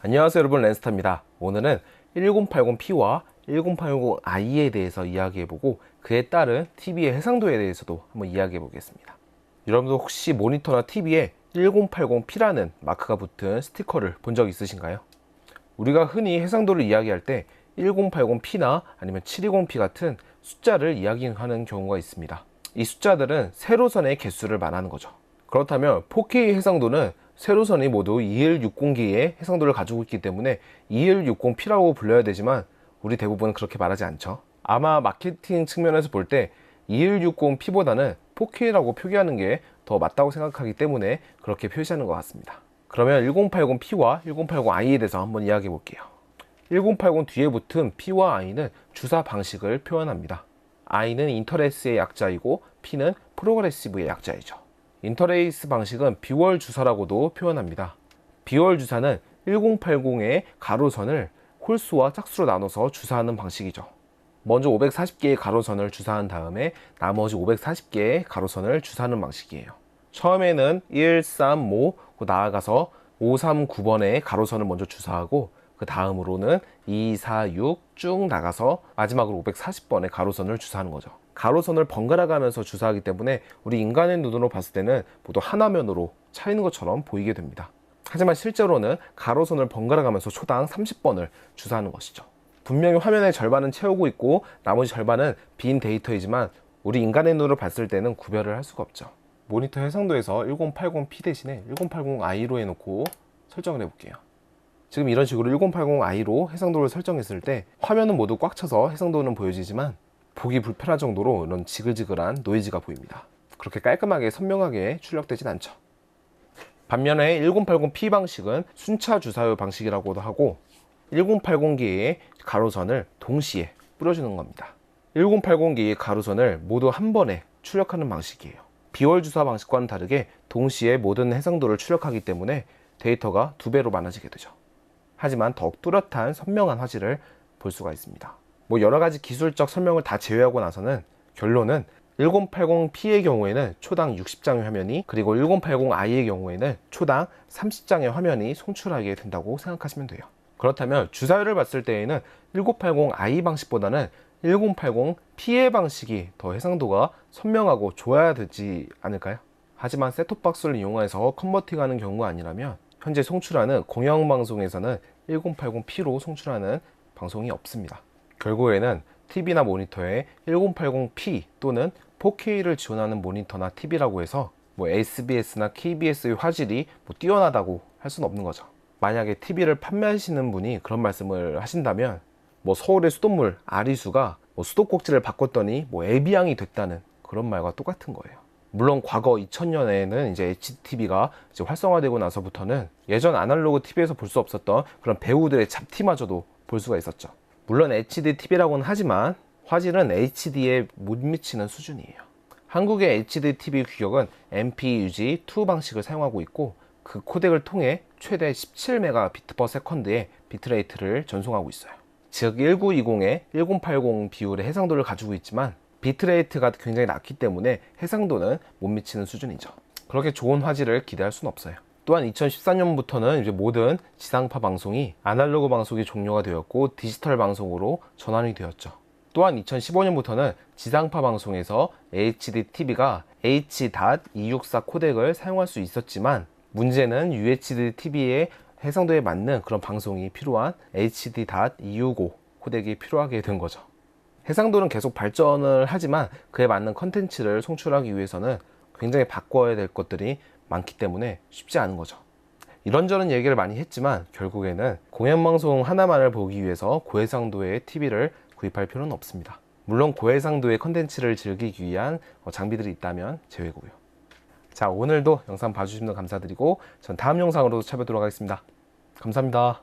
안녕하세요 여러분 랜스타입니다 오늘은 1080p와 1080i에 대해서 이야기해보고 그에 따른 TV의 해상도에 대해서도 한번 이야기해보겠습니다 여러분도 혹시 모니터나 TV에 1080p라는 마크가 붙은 스티커를 본 적 있으신가요? 우리가 흔히 해상도를 이야기할 때 1080p나 아니면 720p 같은 숫자를 이야기하는 경우가 있습니다. 이 숫자들은 세로선의 개수를 말하는 거죠. 그렇다면 4K 해상도는 세로선이 모두 2160개의 해상도를 가지고 있기 때문에 2160p라고 불려야 되지만 우리 대부분은 그렇게 말하지 않죠. 아마 마케팅 측면에서 볼 때 2160p보다는 4K라고 표기하는 게 더 맞다고 생각하기 때문에 그렇게 표시하는 것 같습니다. 그러면 1080p와 1080i에 대해서 한번 이야기해 볼게요. 1080 뒤에 붙은 P와 I는 주사 방식을 표현합니다. I는 인터레이스의 약자이고 P는 프로그레시브의 약자이죠. 인터레이스 방식은 비월 주사라고도 표현합니다. 비월 주사는 1080의 가로선을 홀수와 짝수로 나눠서 주사하는 방식이죠. 먼저 540개의 가로선을 주사한 다음에 나머지 540개의 가로선을 주사하는 방식이에요. 처음에는 1, 3, 5, 나아가서 5, 3, 9번의 가로선을 먼저 주사하고 그 다음으로는 2, 4, 6 쭉 나가서 마지막으로 540번의 가로선을 주사하는 거죠. 가로선을 번갈아 가면서 주사하기 때문에 우리 인간의 눈으로 봤을 때는 모두 하나면으로 차이는 것처럼 보이게 됩니다. 하지만 실제로는 가로선을 번갈아 가면서 초당 30번을 주사하는 것이죠. 분명히 화면의 절반은 채우고 있고 나머지 절반은 빈 데이터이지만 우리 인간의 눈으로 봤을 때는 구별을 할 수가 없죠. 모니터 해상도에서 1080p 대신에 1080i로 해놓고 설정을 해볼게요. 지금 이런 식으로 1080i로 해상도를 설정했을 때 화면은 모두 꽉 차서 해상도는 보여지지만 보기 불편할 정도로 이런 지글지글한 노이즈가 보입니다. 그렇게 깔끔하게 선명하게 출력되진 않죠. 반면에 1080p 방식은 순차 주사유 방식이라고도 하고 1080개의 가로선을 동시에 뿌려주는 겁니다. 1080개의 가로선을 모두 한 번에 출력하는 방식이에요. 비월 주사 방식과는 다르게 동시에 모든 해상도를 출력하기 때문에 데이터가 두 배로 많아지게 되죠. 하지만 더욱 뚜렷한 선명한 화질을 볼 수가 있습니다. 뭐 여러 가지 기술적 설명을 다 제외하고 나서는 결론은 1080p의 경우에는 초당 60장의 화면이 그리고 1080i의 경우에는 초당 30장의 화면이 송출하게 된다고 생각하시면 돼요. 그렇다면 주사율을 봤을 때에는 1980i 방식보다는 1080p의 방식이 더 해상도가 선명하고 좋아야 되지 않을까요? 하지만 셋톱박스를 이용해서 컨버팅하는 경우가 아니라면 현재 송출하는 공영방송에서는 1080p로 송출하는 방송이 없습니다. 결국에는 TV나 모니터에 1080p 또는 4K를 지원하는 모니터나 TV라고 해서 뭐 SBS나 KBS의 화질이 뭐 뛰어나다고 할 수는 없는 거죠. 만약에 TV를 판매하시는 분이 그런 말씀을 하신다면 뭐 서울의 수돗물 아리수가 뭐 수도꼭지를 바꿨더니 뭐 에비앙이 됐다는 그런 말과 똑같은 거예요. 물론 과거 2000년에는 이제 HTV가 이제 활성화되고 나서부터는 예전 아날로그 TV에서 볼 수 없었던 그런 배우들의 잡티마저도 볼 수가 있었죠. 물론 HD TV라고는 하지만 화질은 HD에 못 미치는 수준이에요. 한국의 HD TV 규격은 MPUG2 방식을 사용하고 있고 그 코덱을 통해 최대 17Mbps 비트레이트를 전송하고 있어요. 즉 1920에 1080 비율의 해상도를 가지고 있지만 비트레이트가 굉장히 낮기 때문에 해상도는 못 미치는 수준이죠. 그렇게 좋은 화질을 기대할 수는 없어요. 또한 2014년부터는 이제 모든 지상파 방송이 아날로그 방송이 종료가 되었고 디지털 방송으로 전환이 되었죠. 또한 2015년부터는 지상파 방송에서 HD TV가 H.264 코덱을 사용할 수 있었지만 문제는 UHD TV의 해상도에 맞는 그런 방송이 필요한 HD.265 코덱이 필요하게 된 거죠. 해상도는 계속 발전을 하지만 그에 맞는 컨텐츠를 송출하기 위해서는 굉장히 바꿔야 될 것들이 많기 때문에 쉽지 않은 거죠. 이런저런 얘기를 많이 했지만 결국에는 공연방송 하나만을 보기 위해서 고해상도의 TV를 구입할 필요는 없습니다. 물론 고해상도의 컨텐츠를 즐기기 위한 어, 장비들이 있다면 제외고요. 자 오늘도 영상 봐주시면 감사드리고 전 다음 영상으로 찾아뵙도록 하겠습니다. 감사합니다.